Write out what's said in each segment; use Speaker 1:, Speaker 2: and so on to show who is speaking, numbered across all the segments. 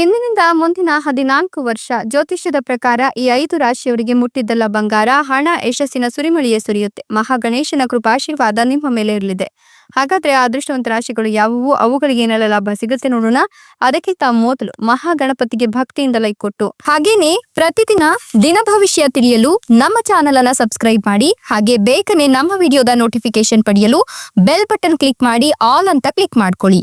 Speaker 1: ಇಂದಿನಿಂದ ಮುಂದಿನ ಹದಿನಾಲ್ಕು ವರ್ಷ ಜ್ಯೋತಿಷ್ಯದ ಪ್ರಕಾರ ಈ ಐದು ರಾಶಿಯವರಿಗೆ ಮುಟ್ಟಿದ್ದಲ್ಲ ಬಂಗಾರ, ಹಣ, ಯಶಸ್ಸಿನ ಸುರಿಮಳಿಯೇ ಸುರಿಯುತ್ತೆ. ಮಹಾಗಣೇಶನ ಕೃಪಾಶೀರ್ವಾದ ನಿಮ್ಮ ಮೇಲೆ ಇರಲಿದೆ. ಹಾಗಾದ್ರೆ ಅದೃಷ್ಟವಂತ ರಾಶಿಗಳು ಯಾವುವು? ಅವುಗಳಿಗೆ ಏನೆಲ್ಲ ಲಾಭ ಸಿಗುತ್ತೆ ನೋಡೋಣ. ಅದಕ್ಕಿಂತ ಮೊದಲು ಮಹಾಗಣಪತಿಗೆ ಭಕ್ತಿಯಿಂದ ಲೈಕ್ ಕೊಟ್ಟು, ಹಾಗೇನೆ ಪ್ರತಿದಿನ ದಿನ ಭವಿಷ್ಯ ತಿಳಿಯಲು ನಮ್ಮ ಚಾನೆಲ್ ಅನ್ನ ಸಬ್ಸ್ಕ್ರೈಬ್ ಮಾಡಿ, ಹಾಗೆ ಬೇಗನೆ ನಮ್ಮ ವಿಡಿಯೋದ ನೋಟಿಫಿಕೇಶನ್ ಪಡೆಯಲು ಬೆಲ್ ಬಟನ್ ಕ್ಲಿಕ್ ಮಾಡಿ, ಆಲ್ ಅಂತ ಕ್ಲಿಕ್ ಮಾಡ್ಕೊಳ್ಳಿ.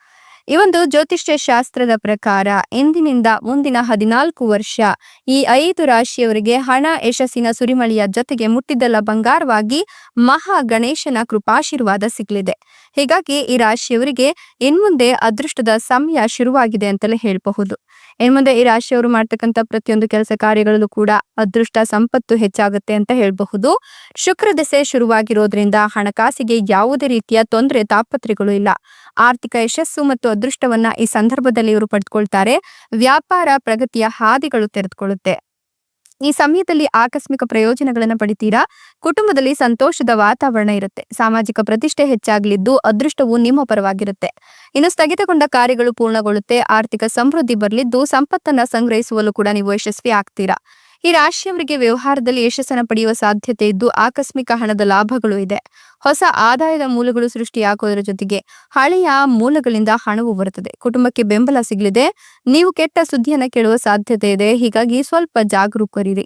Speaker 1: ಈ ಒಂದು ಜ್ಯೋತಿಷ್ಯ ಶಾಸ್ತ್ರದ ಪ್ರಕಾರ ಇಂದಿನಿಂದ ಮುಂದಿನ ಹದಿನಾಲ್ಕು ವರ್ಷ ಈ ಐದು ರಾಶಿಯವರಿಗೆ ಹಣ, ಯಶಸ್ಸಿನ ಸುರಿಮಳಿಯ ಜೊತೆಗೆ ಮುಟ್ಟಿದ್ದಲ್ಲ ಬಂಗಾರವಾಗಿ ಮಹಾ ಗಣೇಶನ ಕೃಪಾಶೀರ್ವಾದ ಸಿಗಲಿದೆ. ಹೀಗಾಗಿ ಈ ರಾಶಿಯವರಿಗೆ ಇನ್ಮುಂದೆ ಅದೃಷ್ಟದ ಸಮಯ ಶುರುವಾಗಿದೆ ಅಂತಲೇ ಹೇಳಬಹುದು. ಇನ್ಮುಂದೆ ಈ ರಾಶಿಯವರು ಮಾಡ್ತಕ್ಕಂಥ ಪ್ರತಿಯೊಂದು ಕೆಲಸ ಕಾರ್ಯಗಳಲ್ಲೂ ಕೂಡ ಅದೃಷ್ಟ, ಸಂಪತ್ತು ಹೆಚ್ಚಾಗುತ್ತೆ ಅಂತ ಹೇಳಬಹುದು. ಶುಕ್ರ ದೆಸೆ ಶುರುವಾಗಿರೋದ್ರಿಂದ ಹಣಕಾಸಿಗೆ ಯಾವುದೇ ರೀತಿಯ ತೊಂದರೆ, ತಾಪತ್ರೆಗಳು ಇಲ್ಲ. ಆರ್ಥಿಕ ಯಶಸ್ಸು ಮತ್ತು ಅದೃಷ್ಟವನ್ನ ಈ ಸಂದರ್ಭದಲ್ಲಿ ಇವರು ಪಡೆದುಕೊಳ್ತಾರೆ ವ್ಯಾಪಾರ ಪ್ರಗತಿಯ ಹಾದಿಗಳು ತೆರೆದುಕೊಳ್ಳುತ್ತೆ. ಈ ಸಮಯದಲ್ಲಿ ಆಕಸ್ಮಿಕ ಪ್ರಯೋಜನಗಳನ್ನ ಪಡಿತೀರಾ? ಕುಟುಂಬದಲ್ಲಿ ಸಂತೋಷದ ವಾತಾವರಣ ಇರುತ್ತೆ. ಸಾಮಾಜಿಕ ಪ್ರತಿಷ್ಠೆ ಹೆಚ್ಚಾಗಲಿದ್ದು ಅದೃಷ್ಟವು ನಿಮ್ಮ ಪರವಾಗಿರುತ್ತೆ. ಇನ್ನು ಸ್ಥಗಿತಗೊಂಡ ಕಾರ್ಯಗಳು ಪೂರ್ಣಗೊಳ್ಳುತ್ತೆ. ಆರ್ಥಿಕ ಸಮೃದ್ಧಿ ಬರಲಿದ್ದು ಸಂಪತ್ತನ್ನ ಸಂಗ್ರಹಿಸುವಲ್ಲೂ ಕೂಡ ನೀವು ಯಶಸ್ವಿ ಆಗ್ತೀರಾ? ಈ ರಾಶಿಯವರಿಗೆ ವ್ಯವಹಾರದಲ್ಲಿ ಯಶಸ್ಸನ್ನು ಪಡೆಯುವ ಸಾಧ್ಯತೆ ಇದ್ದು, ಆಕಸ್ಮಿಕ ಹಣದ ಲಾಭಗಳು ಇದೆ. ಹೊಸ ಆದಾಯದ ಮೂಲಗಳು ಸೃಷ್ಟಿಯಾಗುವುದರ ಜೊತೆಗೆ ಹಳೆಯ ಮೂಲಗಳಿಂದ ಹಣವು ಬರುತ್ತದೆ. ಕುಟುಂಬಕ್ಕೆ ಬೆಂಬಲ ಸಿಗಲಿದೆ. ನೀವು ಕೆಟ್ಟ ಸುದ್ದಿಯನ್ನ ಕೇಳುವ ಸಾಧ್ಯತೆ ಇದೆ. ಹೀಗಾಗಿ ಸ್ವಲ್ಪ ಜಾಗರೂಕರಿರಿ.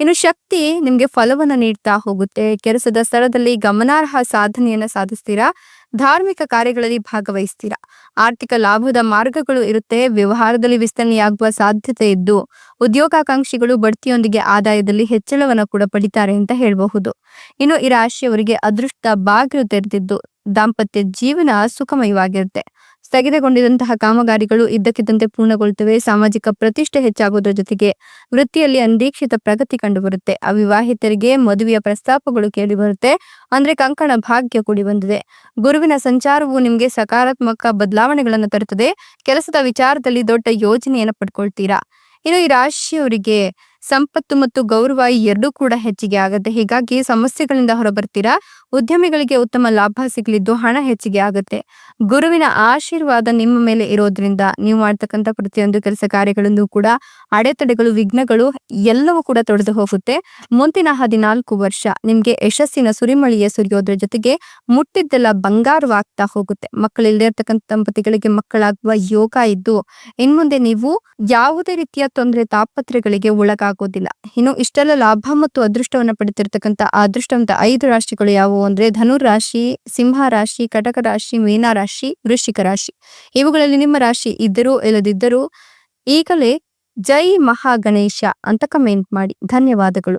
Speaker 1: ಇನ್ನು ಶಕ್ತಿ ನಿಮ್ಗೆ ಫಲವನ್ನ ನೀಡ್ತಾ ಹೋಗುತ್ತೆ. ಕೆಲಸದ ಸ್ಥಳದಲ್ಲಿ ಗಮನಾರ್ಹ ಸಾಧನೆಯನ್ನ ಸಾಧಿಸ್ತೀರಾ? ಧಾರ್ಮಿಕ ಕಾರ್ಯಗಳಲ್ಲಿ ಭಾಗವಹಿಸ್ತೀರಾ? ಆರ್ಥಿಕ ಲಾಭದ ಮಾರ್ಗಗಳು ಇರುತ್ತೆ. ವ್ಯವಹಾರದಲ್ಲಿ ವಿಸ್ತರಣೆಯಾಗುವ ಸಾಧ್ಯತೆ ಇದ್ದು ಉದ್ಯೋಗಾಕಾಂಕ್ಷಿಗಳು ಬಡ್ತಿಯೊಂದಿಗೆ ಆದಾಯದಲ್ಲಿ ಹೆಚ್ಚಳವನ್ನ ಕೂಡ ಪಡಿತಾರೆ ಅಂತ ಹೇಳಬಹುದು. ಇನ್ನು ಈ ರಾಶಿಯವರಿಗೆ ಅದೃಷ್ಟ ಬಾಗಿಲು ತೆರೆದಿದ್ದು ದಾಂಪತ್ಯ ಜೀವನ ಸುಖಮಯವಾಗಿರುತ್ತೆ. ಸ್ಥಗಿತಗೊಂಡಿದಂತಹ ಕಾಮಗಾರಿಗಳು ಇದ್ದಕ್ಕಿದ್ದಂತೆ ಪೂರ್ಣಗೊಳ್ಳುತ್ತವೆ. ಸಾಮಾಜಿಕ ಪ್ರತಿಷ್ಠೆ ಹೆಚ್ಚಾಗುವುದರ ಜೊತೆಗೆ ವೃತ್ತಿಯಲ್ಲಿ ಅನಿರೀಕ್ಷಿತ ಪ್ರಗತಿ ಕಂಡುಬರುತ್ತೆ. ಅವಿವಾಹಿತರಿಗೆ ಮದುವೆಯ ಪ್ರಸ್ತಾಪಗಳು ಕೇಳಿಬರುತ್ತೆ. ಅಂದ್ರೆ ಕಂಕಣ ಭಾಗ್ಯ ಕೂಡಿ ಬಂದಿದೆ. ಗುರುವಿನ ಸಂಚಾರವು ನಿಮಗೆ ಸಕಾರಾತ್ಮಕ ಬದಲಾವಣೆಗಳನ್ನು ತರುತ್ತದೆ. ಕೆಲಸದ ವಿಚಾರದಲ್ಲಿ ದೊಡ್ಡ ಯೋಜನೆಯನ್ನು ಪಡ್ಕೊಳ್ತೀರಾ? ಇನ್ನು ಈ ರಾಶಿಯವರಿಗೆ ಸಂಪತ್ತು ಮತ್ತು ಗೌರವ ಎರಡೂ ಕೂಡ ಹೆಚ್ಚಿಗೆ ಆಗುತ್ತೆ. ಹೀಗಾಗಿ ಸಮಸ್ಯೆಗಳಿಂದ ಹೊರಬರ್ತೀರಾ? ಉದ್ಯಮಿಗಳಿಗೆ ಉತ್ತಮ ಲಾಭ ಸಿಗಲಿದ್ದು ಹಣ ಹೆಚ್ಚಿಗೆ ಆಗುತ್ತೆ. ಗುರುವಿನ ಆಶೀರ್ವಾದ ನಿಮ್ಮ ಮೇಲೆ ಇರೋದ್ರಿಂದ ನೀವು ಮಾಡ್ತಕ್ಕಂಥ ಪ್ರತಿಯೊಂದು ಕೆಲಸ ಕಾರ್ಯಗಳನ್ನು ಕೂಡ ಅಡೆತಡೆಗಳು, ವಿಘ್ನಗಳು ಎಲ್ಲವೂ ಕೂಡ ತೊಡೆದು ಹೋಗುತ್ತೆ. ಮುಂದಿನ ಹದಿನಾಲ್ಕು ವರ್ಷ ನಿಮ್ಗೆ ಯಶಸ್ಸಿನ ಸುರಿಮಳಿಯ ಸುರಿಯೋದ್ರ ಜೊತೆಗೆ ಮುಟ್ಟಿದ್ದೆಲ್ಲ ಬಂಗಾರವಾಗ್ತಾ ಹೋಗುತ್ತೆ. ಮಕ್ಕಳಿಲ್ಲದೆ ಇರ್ತಕ್ಕಂಥ ದಂಪತಿಗಳಿಗೆ ಮಕ್ಕಳಾಗುವ ಯೋಗ ಇದ್ದು ಇನ್ಮುಂದೆ ನೀವು ಯಾವುದೇ ರೀತಿಯ ತೊಂದರೆ ತಾಪತ್ರೆಗಳಿಗೆ ಒಳಗಾಗೋದಿಲ್ಲ ಇನ್ನು ಇಷ್ಟೆಲ್ಲ ಲಾಭ ಮತ್ತು ಅದೃಷ್ಟವನ್ನ ಪಡೆದಿರ್ತಕ್ಕಂಥ ಅದೃಷ್ಟವಂತ ಐದು ರಾಶಿಗಳು ಯಾವುವು ಅಂದ್ರೆ ಧನುರಾಶಿ ರಾಶಿ, ಸಿಂಹ ರಾಶಿ, ಕಟಕ ರಾಶಿ, ಮೀನ ರಾಶಿ, ವೃಶ್ಚಿಕ ರಾಶಿ. ಇವುಗಳಲ್ಲಿ ನಿಮ್ಮ ರಾಶಿ ಇದ್ದರೂ ಇಲ್ಲದಿದ್ದರೂ ಈಗಲೇ ಜೈ ಮಹಾ ಗಣೇಶ ಅಂತ ಕಮೆಂಟ್ ಮಾಡಿ. ಧನ್ಯವಾದಗಳು.